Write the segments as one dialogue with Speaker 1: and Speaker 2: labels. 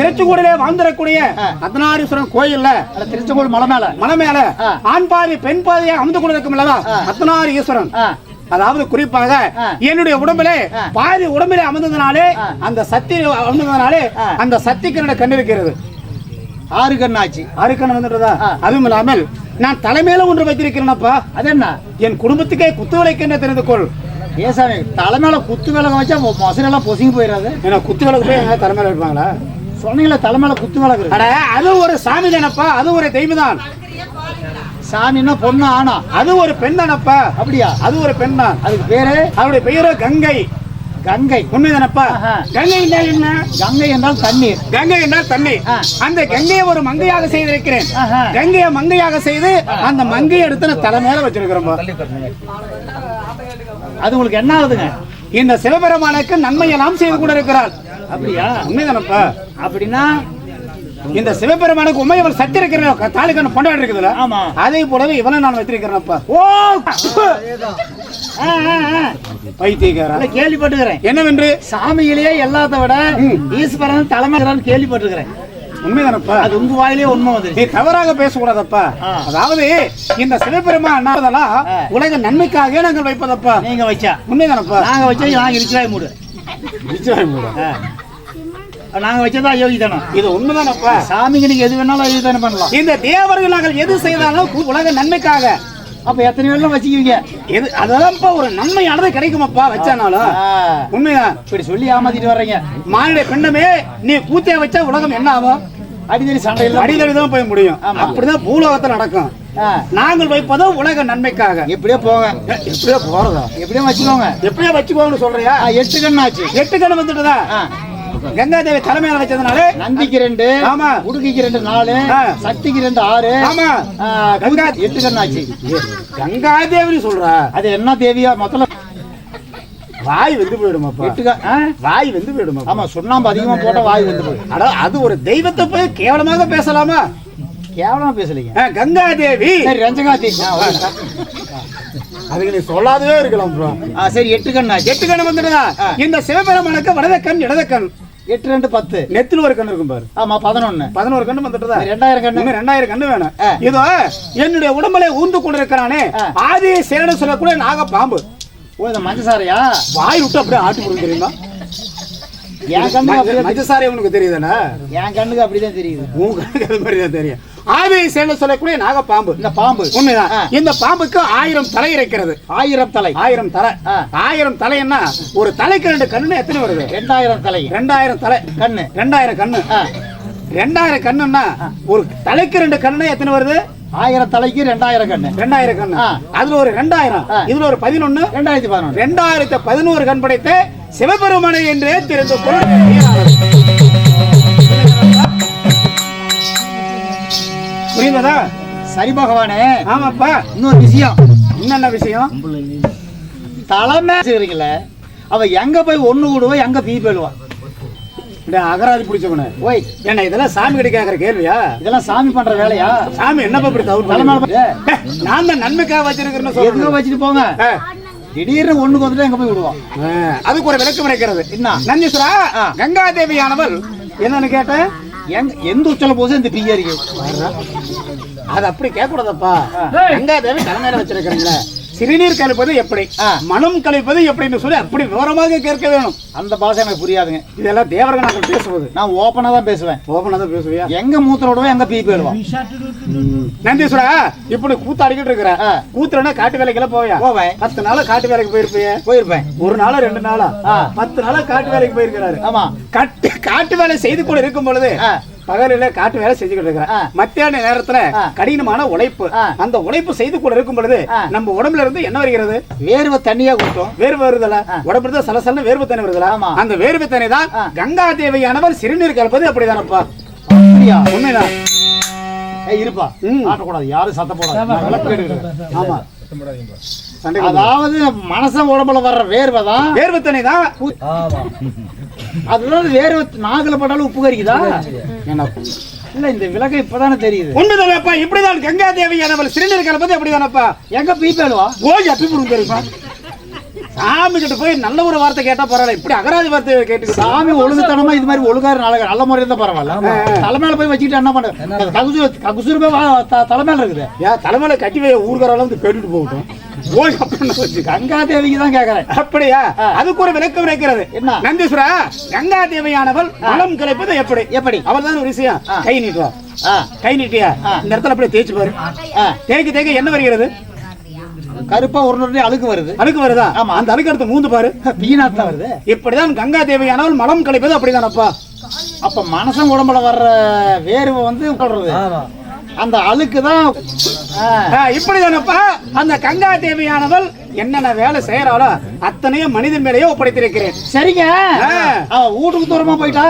Speaker 1: திருச்செங்கோடிலே வாழ்ந்திடக்கூடிய அத்தனாரீஸ்வரன் கோயில்ல
Speaker 2: அட திருச்செங்கோடு மலை மேல
Speaker 1: மலை மேல. ஆண் பாதி பெண் பாதியை அமர்ந்து கொண்டு இருக்கும் அல்லவா
Speaker 2: ஆ.
Speaker 1: அத்தனார் ஈஸ்வரன்
Speaker 2: ஆ.
Speaker 1: அதாவது குறிப்பாக. என்னுடைய உடம்பிலே. பாதி உடம்பிலே அமர்ந்ததுனாலே. அந்த சக்தி அமர்ந்ததுனாலே. அந்த சக்திக்கு என்னோட கண் இருக்கிறது
Speaker 2: ஆறு கண்ணாச்சு
Speaker 1: அருக்கண் வந்துட்டதா
Speaker 2: ஆ.
Speaker 1: அதுவும் இல்லாமல் நான் தலைமையில ஒன்று வைத்திருக்கிறேனப்பா
Speaker 2: அது என்ன
Speaker 1: என் குடும்பத்துக்கே குத்து விளக்கு தெரிந்து கொள்
Speaker 2: ஏசாமி தலை மேல குத்து விளக்கு வச்சா மொசரெல்லாம் பொசுங்கி போயிடாது
Speaker 1: ஏன்னா குத்து விளக்கு போய் தலைமையில வைப்பாங்களா
Speaker 2: சொன்னீங்களே தலை மேல குத்து விளக்கு இருக்கு
Speaker 1: அட அது ஒரு சாமி தானப்பா அது ஒரு தெய்வம் தான்.
Speaker 2: சாமின்னா பொண்ணு ஆனா
Speaker 1: அது ஒரு பெண் தானப்பா?
Speaker 2: அப்படியா?
Speaker 1: அது ஒரு பெண் தான்.
Speaker 2: அதுக்கு பேரு?
Speaker 1: அவருடைய பெயரோ கங்கை.
Speaker 2: கங்கை.
Speaker 1: உண்மைதானப்பா. கங்கை என்றால் என்ன?
Speaker 2: கங்கை என்றால் தண்ணீர்.
Speaker 1: கங்கை என்றால் தண்ணி
Speaker 2: ஆ.
Speaker 1: அந்த கங்கையை ஒரு மங்கையாக செய்திருக்கிறேன். கங்கையை மங்கையாக செய்து அந்த மங்கையை எடுத்து நான் தலை மேல வச்சிருக்கிறோம்
Speaker 2: அது உங்களுக்கு என்ன ஆகுதுங்க?
Speaker 1: இந்த சிவபெருமானுக்கு நன்மையெல்லாம் செய்து கூட இருக்கிறாள்
Speaker 2: அப்படியா
Speaker 1: உண்மைதானப்பா
Speaker 2: அப்படின்னா
Speaker 1: இந்த சிவபெருமானுக்கு உண்மையவள் சக்தி இருக்கிற தாலிக்கண்ணு பொண்டாடி இருக்குதுல
Speaker 2: ஆமா.
Speaker 1: அதே போலவே இவனை நான் வைத்திருக்கிறேன்ப்பா.
Speaker 2: ஓ! ஆ, ஆ, ஆ.
Speaker 1: பைத்தியக்காரா.
Speaker 2: இல்ல, கேள்விப்பட்டுக்கிறேன்
Speaker 1: என்னவென்று?
Speaker 2: சாமியிலேயே எல்லாத்த விட ஈஸ்வரன் தலைமையிலான்னு கேள்விப்பட்டிருக்கிறேன்.
Speaker 1: உண்மைதானப்பா?
Speaker 2: அது உங்க வாயிலே உண்மை வந்து
Speaker 1: நீ தவறாக பேசக்கூடாதப்பா. அதாவது இந்த சிவபெருமான் அண்ணாவதெல்லாம். உலக நன்மைக்காக நாங்கள் வைப்பதப்பா?
Speaker 2: நீங்க வச்சா.
Speaker 1: உண்மைதானப்பா?
Speaker 2: நாங்க வச்சா நாங்க மூடு.
Speaker 1: நிச்சயம் கூட.
Speaker 2: நாங்க வச்சதா யோகிதானம்
Speaker 1: இது உண்மைதானப்பா
Speaker 2: சாமிக்கு நீங்க எது வேணாலும் யோகிதானம் பண்ணலாம்.
Speaker 1: இந்த தேவர்கள் நாங்கள் எது செய்தாலும் உலக நன்மைக்காக.
Speaker 2: அப்ப எத்தனை பேர்லாம் வச்சுக்குவீங்க?
Speaker 1: எது அதெல்லாம்ப்பா ஒரு நன்மையானது கிடைக்குமாப்பா வச்சானாலும்.
Speaker 2: ஆ.
Speaker 1: உண்மைதான்
Speaker 2: இப்படி சொல்லி ஏமாத்திட்டு வர்றீங்க.
Speaker 1: மானுடைய பெண்ணமே நீ கூத்தியா வச்சா உலகம் என்ன ஆகும்?
Speaker 2: அடிக்கடி சண்டையில்
Speaker 1: அடிதடி தான் போய் முடியும். அப்படிதான் பூலோகத்தில் நடக்கும். நாங்கள் வைப்பதோ உலக நன்மைக்காக.
Speaker 2: எப்படியோ போங்க.
Speaker 1: எப்படியோ போறதா?
Speaker 2: எப்படியோ வச்சுக்கோங்க.
Speaker 1: எப்படியோ வச்சுக்கோன்னு சொல்றியா?
Speaker 2: எட்டு கண்ணாச்சு.
Speaker 1: எட்டு கணம் வந்துட்டுதா?
Speaker 2: ஆ.
Speaker 1: கங்காதேவி தலைமையில வச்சதுனால
Speaker 2: நந்திக்கு ரெண்டு
Speaker 1: ஆமா.
Speaker 2: உடுக்கிக்கு ரெண்டு நாலு. சக்திக்கு ரெண்டு ஆறு.
Speaker 1: ஆமா. கங்கா
Speaker 2: எட்டு கண்ணாச்சு.
Speaker 1: கங்காதேவின்னு சொல்றா.
Speaker 2: அது என்ன தேவியா? மொத்தம்
Speaker 1: வாய் வெந்து
Speaker 2: ஆ?
Speaker 1: வாய் வெந்து போயிடுமா
Speaker 2: ஆமா சுண்ணாம்பு அதிகமா போட்டா வாய் வந்து போய்
Speaker 1: அட அது ஒரு தெய்வத்தை போய் கேவலமாக பேசலாமா?
Speaker 2: கேவலமா பேசலீங்க. சரி ரஞ்சகாத்தி ஆ, ஓகே.
Speaker 1: அதுக்கு நீ சொல்லாதவே இருக்கலாம்
Speaker 2: சரி எட்டு கண்ணாச்சு.
Speaker 1: எட்டு கணம் வந்துடுதா. இந்த சிவபெருமானுக்கு வலத கண் இடத கண்
Speaker 2: எட்டு ரெண்டு பத்து.
Speaker 1: நெத்தில் ஒரு கண் இருக்கும் பாரு.
Speaker 2: ஆமா பதினொன்னு.
Speaker 1: பதினோரு கண்ணு வந்துட்டுதா?
Speaker 2: ரெண்டாயிரம் கண்ணு.
Speaker 1: ரெண்டாயிரம் கண்ணு வேணும். இதோ என்னுடைய உடம்புல ஊந்து கொண்டிருக்கிறானே. ஆதி சேரன சொல்லக்கூடிய நாக பாம்பு.
Speaker 2: ஓ இந்த மஞ்சசாரையா?
Speaker 1: வாய் விட்டு அப்படியே ஆட்டி கொடுக்கும் தெரியுமா?
Speaker 2: என் கண்ணுக்கு
Speaker 1: மஞ்சசாரி உனக்கு தெரியுதானே
Speaker 2: என் கண்ணுக்கு அப்படிதான் தெரியுது.
Speaker 1: உன் கண்ணுக்கு அது மாதிரி தான் தெரியும். ஆதி சேரன சொல்லக்கூடிய நாக பாம்பு
Speaker 2: இந்த பாம்பு.
Speaker 1: உண்மைதான். இந்த பாம்புக்கு ஆயிரம் தலை இருக்கிறது.
Speaker 2: ஆயிரம் தலை.
Speaker 1: ஆயிரம் தலை. ஆயிரம் தலைன்னா ஒரு தலைக்கு ரெண்டு கண்ணு எத்தனை வருது?
Speaker 2: ரெண்டாயிரம் தலை.
Speaker 1: ரெண்டாயிரம் தலை.
Speaker 2: கண்ணு.
Speaker 1: ரெண்டாயிரம் கண்ணு. ரெண்டாயிரம் கண்ணுன்னா ஒரு தலைக்கு ரெண்டு கண்ணு எத்தனை வருது?
Speaker 2: ஆயிரம் தலைக்கு ரெண்டாயிரம் கண்ணு.
Speaker 1: ரெண்டாயிரம் கண்ணு. அதுல ஒரு ரெண்டாயிரம். இதுல ஒரு பதினொன்னு.
Speaker 2: ரெண்டாயிரத்தி பதினொன்று
Speaker 1: ரெண்டாயிரத்தி பதினோரு கண் படைத்த சிவபெருமானை என்றே தெரிந்து கொள் புரியுதா
Speaker 2: சரி பகவானே.
Speaker 1: ஆமாப்பா.
Speaker 2: இன்னொரு விஷயம்.
Speaker 1: என்னென்ன விஷயம்?
Speaker 2: தலைமை வச்சுக்கிறீங்களே அவ எங்க போய் ஒண்ணு கூடுவா எங்க பீ போயிடுவா?
Speaker 1: அகராதி பிடிச்சவனு.
Speaker 2: ஓய்
Speaker 1: என்ன இதெல்லாம் சாமி கிட்ட கேக்குற கேள்வியா?
Speaker 2: இதெல்லாம் சாமி பண்ற வேலையா?
Speaker 1: சாமி என்னப்பா இப்படி தவறு
Speaker 2: தலைமை
Speaker 1: பண்ணி- ஏ, நான் தான் நன்மைக்காக வச்சிருக்கிறேன்னு
Speaker 2: வச்சுட்டு போங்க? திடீர்னு ஒண்ணுக்கு வந்துட்டு எங்க போய் விடுவான்
Speaker 1: ஏ, அதுக்கு ஒரு விளக்கம் இருக்கிறது.
Speaker 2: என்ன?
Speaker 1: நந்தீஸ்வரா
Speaker 2: ஆ.
Speaker 1: கங்காதேவியானவள் என்னன்னு கேட்டேன்?
Speaker 2: எங்க எந்த உச்சல போது இந்த பியா இருக்கு
Speaker 1: அது அப்படி கேட்க கூடாதப்பா
Speaker 2: ஆ.
Speaker 1: கங்காதேவி தலைமையில வச்சிருக்கிறீங்களா? சிறுநீர் கழிப்பது எப்படி. மனம் கழிப்பது எப்படின்னு சொல்லி அப்படி விவரமாக கேட்க வேணும்.
Speaker 2: அந்த பாஷை எனக்கு புரியாதுங்க.
Speaker 1: இதெல்லாம் தேவர்கள் நாங்கள் பேசுவது.
Speaker 2: நான் ஓப்பனா தான் பேசுவேன்.
Speaker 1: ஓபனா தான் பேசுவியா?
Speaker 2: எங்க மூத்திர விடுவோம் எங்க பீ போயிடுவான்
Speaker 1: நந்தீஸ்வரா இப்படி கூத்தாடிக்கிட்டு இருக்கிற. கூத்துறனா காட்டு வேலைக்கெல்லாம் போவியா?
Speaker 2: போவேன்.
Speaker 1: பத்து நாளா காட்டு வேலைக்கு போயிருப்பிய?
Speaker 2: போயிருப்பேன்.
Speaker 1: ஒரு நாளா ரெண்டு நாளா. பத்து நாளா காட்டு வேலைக்கு போயிருக்கிறாரு.
Speaker 2: ஆமா.
Speaker 1: கட்டு காட்டு வேலை செய்து கொண்டு இருக்கும் பொழுது. பகலில காட்டு வேலை செஞ்சுக்கிட்டு இருக்கிறேன். மத்தியான நேரத்துல. கடினமான உழைப்பு. அந்த உழைப்பு செய்து கொண்டு இருக்கும் பொழுது. நம்ம உடம்புல இருந்து என்ன வருகிறது
Speaker 2: வேர்வை தண்ணியா கொடுத்தோம்
Speaker 1: வேர்வை வருதல. உடம்புல இருந்து சலசலன்னு வேர்வை தண்ணி வருதுல. அந்த வேர்வை தண்ணி தான். கங்கா தேவையானவர் சிறுநீர் கலப்பது அப்படிதானப்பா உண்மைதான்
Speaker 2: ஏய் இருப்பா
Speaker 1: ம்.
Speaker 2: ஆட்டக்கூடாது யாரும் சத்தம் போடாது.
Speaker 1: ஆமா.
Speaker 2: அதாவது மனச உடம்புல வர்ற வேர்வை தான்
Speaker 1: வேர்வை தண்ணி தான்
Speaker 2: அதுதான் வேர்வை நாகல பட்டாலும் உப்பு கறிக்குதா
Speaker 1: என்ன?
Speaker 2: இல்ல இந்த விளக்கு இப்பதானே தெரியுது.
Speaker 1: உண்மைதானப்பா இப்படிதான் கங்கா தேவையானவர் சிறுநீர் கலப்பது அப்படிதானப்பா
Speaker 2: எங்க பீ போயிடுவா
Speaker 1: ஓய் அப்பி புரிஞ்சு தெரியுமா சாமி கிட்ட போய் நல்ல ஒரு வார்த்தை கேட்டா பரவாயில்ல. இப்படி அகராதி வார்த்தை கேட்டு
Speaker 2: சாமி ஒழுங்குத்தனமா இது மாதிரி ஒழுங்காரு நல்ல நல்ல முறையில் தான் பரவாயில்ல. தலைமையில போய் வச்சுக்கிட்டு என்ன பண்ண ககுசு ககுசு போய் தலைமையில இருக்குது.
Speaker 1: ஏன் தலைமையில கட்டி ஊர்காரெல்லாம் வந்து கேட்டுட்டு போகட்டும். அப்படின்னு வச்சு
Speaker 2: கங்கா தேவிக்கு தான் கேக்குறேன்.
Speaker 1: அப்படியா? அதுக்கு ஒரு விளக்கம் இருக்கிறது
Speaker 2: என்ன?
Speaker 1: நந்தீஸ்வரா கங்கா தேவையானவள் மலம் கலைப்பது எப்படி?
Speaker 2: எப்படி?
Speaker 1: அவள் தான் ஒரு விஷயம். கை நீட்டுவா? கை நீட்டியா? இந்த இடத்துல அப்படியே தேய்ச்சு பாரு. தேய்க்க தேய்க்க என்ன வருகிறது?
Speaker 2: கருப்பா ஒரு நொடி அழுக்கு வருது.
Speaker 1: அழுக்கு வருதா?
Speaker 2: ஆமா.
Speaker 1: அந்த அழுக்கு எடுத்து மூந்து பாரு.
Speaker 2: பீனாத் தான் வருது.
Speaker 1: இப்படிதான் கங்கா தேவையானவள் மலம் கலைப்பது அப்படிதானப்பா?
Speaker 2: அப்ப மனசன் உடம்புல வர்ற வேர்வை வந்து சொல்றது அந்த அழுக்கு தான்
Speaker 1: இப்படிதானப்பா? அந்த கங்கா தேவியானவள் என்னென்ன வேலை செய்யறாளோ அத்தனையும் மனிதன் மேலேயே ஒப்படைத்திருக்கிறேன்.
Speaker 2: சரிங்க.
Speaker 1: ஆ.
Speaker 2: அவ வீட்டுக்கு தூரமா போயிட்டா?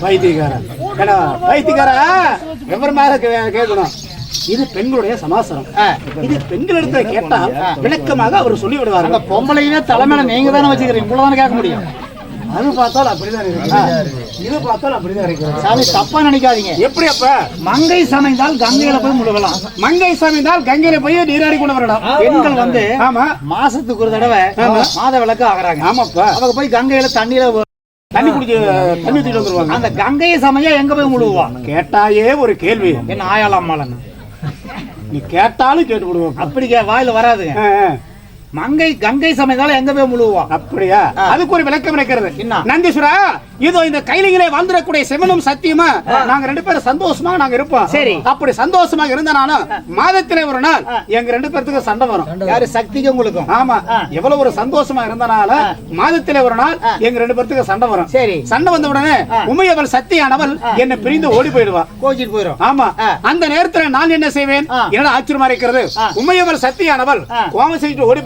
Speaker 1: வைத்தியக்காரா ஏடா வைத்தியக்காரா விவரமாக கே- கேட்கணும்? இது பெண்களுடைய சமாசாரம். இது பெண்களிடத்துல கேட்டா விளக்கமாக அவர் சொல்லி
Speaker 2: அந்த
Speaker 1: விடுவார்கள்
Speaker 2: பொம்பளையே தலைமையில நீங்க தானே வச்சுக்கிறீங்க. உங்களை தானே கேட்க முடியும்?
Speaker 1: அது பார்த்தால் அப்படிதான் இருக்கு இது பார்த்தால் அப்படிதான் இருக்கு
Speaker 2: சாமி தப்பா நினைக்காதீங்க.
Speaker 1: எப்படி அப்ப?
Speaker 2: மங்கை சமைந்தால் கங்கையில போய் முழுகலாம்.
Speaker 1: மங்கை சாமிந்தால் கங்கையில போய் நீராடி கொண்டு வரலாம்.
Speaker 2: பெண்கள் வந்து
Speaker 1: ஆமா.
Speaker 2: மாசத்துக்கு ஒரு தடவை மாத விளக்கு ஆகுறாங்க.
Speaker 1: ஆமாப்பா.
Speaker 2: அவங்க போய் கங்கையில தண்ணியில
Speaker 1: தண்ணி குடிச்சு தண்ணி ஊத்திட்டு வந்துருவாங்க.
Speaker 2: அந்த கங்கையை சமையா எங்க போய் முழுகுவா?
Speaker 1: கேட்டாயே ஒரு கேள்வி.
Speaker 2: என்ன மாலன்னு
Speaker 1: நீ கேட்டாலும் கேட்டு விடுவோம்
Speaker 2: அப்படி கே- வாயில வராதுங்க. மங்கை கங்கை சமைந்தாலும் எங்க போய் முழுகுவா?
Speaker 1: அப்படியா? அதுக்கு ஒரு விளக்கம் இருக்கிறது? நந்தீஸ்வரா இதோ இந்த கைலிகளே வாழ்ந்துடக்கூடிய சிவனும் சத்தியமா? நாங்க ரெண்டு பேரும் சந்தோஷமா நாங்க இருப்போம்.
Speaker 2: சரி.
Speaker 1: அப்படி சந்தோஷமாக இருந்தனாலும் மாதத்திலே ஒரு நாள் எங்க ரெண்டு பேர்த்துக்கு சண்டை வரும்.
Speaker 2: யாரு சக்திக்கு உங்களுக்கும்?
Speaker 1: ஆமா. எவ்வளவு ஒரு சந்தோஷமா இருந்தனால மாதத்திலே ஒரு நாள் எங்க ரெண்டு பேர்த்துக்கு சண்டை வரும்.
Speaker 2: சரி.
Speaker 1: சண்டை வந்த உடனே உமையவள் சத்தியானவள் என்னை பிரிந்து ஓடி போயிடுவா.
Speaker 2: கோச்சிட்டு போயிரும்.
Speaker 1: ஆமா. அந்த நேரத்துல நான் என்ன செய்வேன். என்னடா ஆச்சரியமா இருக்கிறது. உமையவள் சத்தியானவள்
Speaker 2: ஆ.
Speaker 1: கோமம் செஞ்சுட்டு ஓடி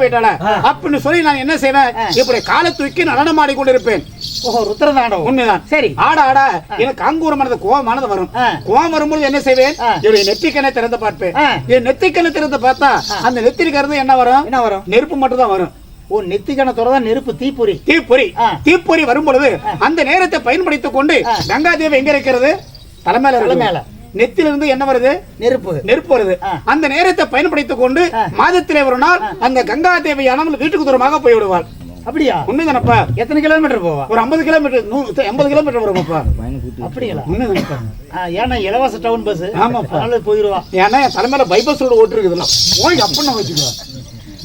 Speaker 1: அப்படின்னு சொல்லி நான் என்ன செய்வேன்? இப்படி காலை தூக்கி நடனமாடி கொண்டிருப்பேன்.
Speaker 2: ஓஹோ ருத்ரதாண்டவம்
Speaker 1: உண்மைதான்.
Speaker 2: சரி.
Speaker 1: ஆட ஆட. எனக்கு அங்கூரமானது கோவமானது வரும்.
Speaker 2: ஆ.
Speaker 1: கோவம் வரும்போது என்ன செய்வேன். என்னுடைய நெத்திக்கண்ணை திறந்து பார்ப்பேன். என் நெத்திக்கண்ணை திறந்து பார்த்தா அந்த நெத்திரிக்கு இருந்து என்ன வரும்?
Speaker 2: என்ன வரும்?
Speaker 1: நெருப்பு மட்டும் தான் வரும்.
Speaker 2: ஓ நெத்திக்கணத்தோட தான் நெருப்பு தீப்பொறி.
Speaker 1: தீப்பொறி. தீப்பொறி வரும் பொழுது அந்த நேரத்தை பயன்படுத்திக் கொண்டு கங்காதேவி எங்க இருக்கிறது? தலைமையில.
Speaker 2: தலைமையில.
Speaker 1: நெத்திலிருந்து என்ன வருது?
Speaker 2: நெருப்பு.
Speaker 1: நெருப்பு வருது. அந்த நேரத்தை பயன்படுத்திக் கொண்டு. மாதத்திலே ஒரு நாள் அந்த கங்கா தேவியானவள் வீட்டுக்கு தூரமாக போய் விடுவாள்
Speaker 2: அப்படியா?
Speaker 1: உண்மைதானப்பா?
Speaker 2: எத்தனை கிலோமீட்டர் போவா?
Speaker 1: ஒரு ஐம்பது கிலோமீட்டர் எண்பது கிலோமீட்டர் வருமாப்பா
Speaker 2: அப்படிங்களா
Speaker 1: உண்மைதானப்பா?
Speaker 2: ஏன்னா இலவச டவுன் பஸ்
Speaker 1: ஆமாப்பா.
Speaker 2: அதனால போயிருவா.
Speaker 1: ஏன்னா தலைமையில பைபாஸ் ரோடு ஓட்டு இருக்குதுல்ல போய் அப்படின்னு வச்சுக்கோ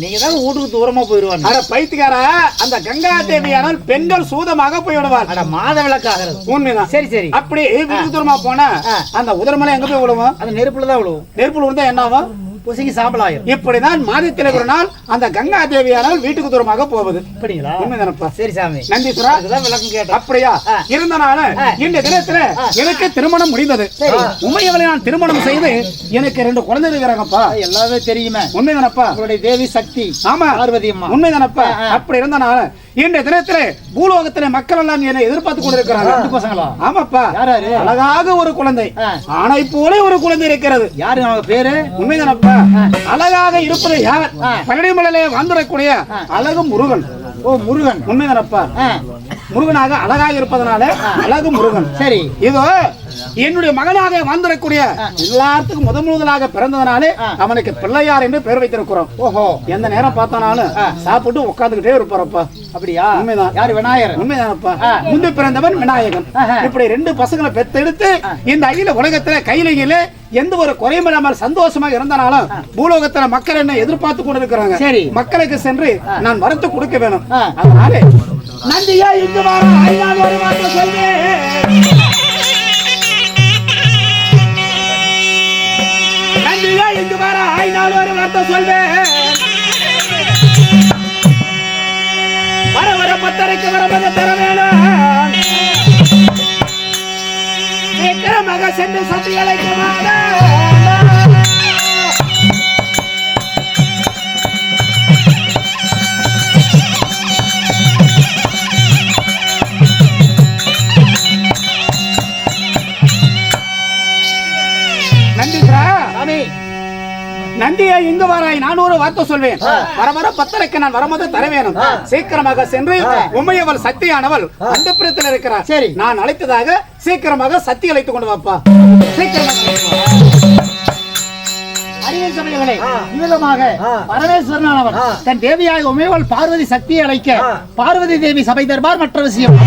Speaker 2: நீங்க தான் வீட்டுக்கு தூரமா போயிருவாங்க.
Speaker 1: அட பைத்தியக்காரா அந்த கங்கா தேவியானால் பெண்கள் சூதமாக போய் விடுவாள்
Speaker 2: அட மாத விளக்கு ஆகிறது
Speaker 1: உண்மைதான்.
Speaker 2: சரி சரி.
Speaker 1: அப்படி வீட்டுக்கு தூரமா போனா. அந்த உதரமலை எங்க போய் விடுவோம்
Speaker 2: அந்த நெருப்புல தான் விழுவும்.
Speaker 1: நெருப்புல விழுந்தா என்ன ஆகும்?
Speaker 2: புசிக்கு சாம்பல் ஆயிரும்
Speaker 1: இப்படிதான் மாதத்திலே ஒரு நாள் அந்த கங்கா தேவியானால் வீட்டுக்கு தூரமாக போவது.
Speaker 2: அப்படிங்களா?
Speaker 1: உண்மைதானப்பா?
Speaker 2: சரி சாமி.
Speaker 1: நந்தீஸ்வரா
Speaker 2: அதுதான் விளக்கம் கேட்டேன்.
Speaker 1: அப்படியா. இருந்தனால. இந்த தினத்துல எனக்கு திருமணம் முடிந்தது.
Speaker 2: சரி.
Speaker 1: உமையவளை நான் திருமணம் செய்து எனக்கு ரெண்டு குழந்தை இருக்கிறாங்கப்பா.
Speaker 2: எல்லாமே தெரியுமே.
Speaker 1: உண்மைதானப்பா?
Speaker 2: உங்களுடைய தேவி சக்தி.
Speaker 1: ஆமா.
Speaker 2: பார்வதி அம்மா.
Speaker 1: உண்மைதானப்பா. அப்படி இருந்தனால இந்த தினத்துல பூலோகத்திலே மக்கள் எல்லாம் என்னை எதிர்பார்த்து கொண்டிருக்கிறாங்க
Speaker 2: ரெண்டு பசங்களா?
Speaker 1: ஆமாப்பா.
Speaker 2: யார் யாரு?
Speaker 1: அழகாக ஒரு குழந்தை.
Speaker 2: ஆ.
Speaker 1: ஆணை போல ஒரு குழந்தை இருக்கிறது.
Speaker 2: யாரு? அவங்க பேரு?
Speaker 1: உண்மைதானப்பா? அழகாக இருப்பது யார். பழனிமலையிலே வந்துடக்கூடிய அழகு முருகன்.
Speaker 2: ஓ முருகன்.
Speaker 1: உண்மைதானப்பா? முருகனாக அழகாக இருப்பதனால அழகு முருகன்.
Speaker 2: சரி.
Speaker 1: இதோ என்னுடைய மகனாக வந்துடக்கூடிய எல்லாத்துக்கும் முத முதலாக பிறந்ததனாலே அவனுக்கு பிள்ளையார் என்று பெயர் வைத்திருக்கிறோம்.
Speaker 2: ஓஹோ.
Speaker 1: எந்த நேரம் பார்த்தானாலும் சாப்பிட்டு உட்கார்ந்துகிட்டே இருப்பாரப்பா.
Speaker 2: அப்படியா?
Speaker 1: உண்மைதான்.
Speaker 2: யாரு விநாயகர்?
Speaker 1: உண்மைதானப்பா. முந்தி பிறந்தவன் விநாயகன். இப்படி ரெண்டு பசங்களை பெத்தெடுத்து இந்த அகில உலகத்துல கையில எந்த ஒரு குறையும் இல்லாமல் சந்தோஷமாக இருந்தனாலும் பூலோகத்துல மக்கள் என்ன எதிர்பார்த்து கொண்டு இருக்கிறாங்க
Speaker 2: சரி.
Speaker 1: மக்களுக்கு சென்று நான் வரத்து கொடுக்க வேணும். அதனாலே நந்தியா இங்கு வர. நந்தியா இங்கு வர. ஐநாள் ஒரு வார்த்தை சொல்வேன் வர வர பத்தரைக்கு வரமாக தர வேணும் சீக்கிரமாக சென்று சத்தி அழைக்குமாறு
Speaker 2: சாமி.
Speaker 1: நந்தியா இங்கு வராய் நான் ஒரு வார்த்தை சொல்வேன் வர வர பத்தரைக்கு நான் வரும்போது தர வேணும் சீக்கிரமாக சென்று உமையவள் சக்தியானவள் அந்த புறத்தில் இருக்கிறார்
Speaker 2: சரி.
Speaker 1: நான் அழைத்ததாக சீக்கிரமாக சக்தி அழைத்து கொண்டு வாப்பா சீக்கிரமாக அழைத்து வா.
Speaker 3: அறிவு சபைகளே
Speaker 2: ஆ.
Speaker 3: இவ்விதமாக
Speaker 2: ஆ.
Speaker 3: பரமேஸ்வரனானவன்
Speaker 2: ஆ.
Speaker 3: தன் தேவியாய் உமையவள் பார்வதி சக்தியை அழைக்க. பார்வதி தேவி சபை தர்பார் மற்ற விஷயம்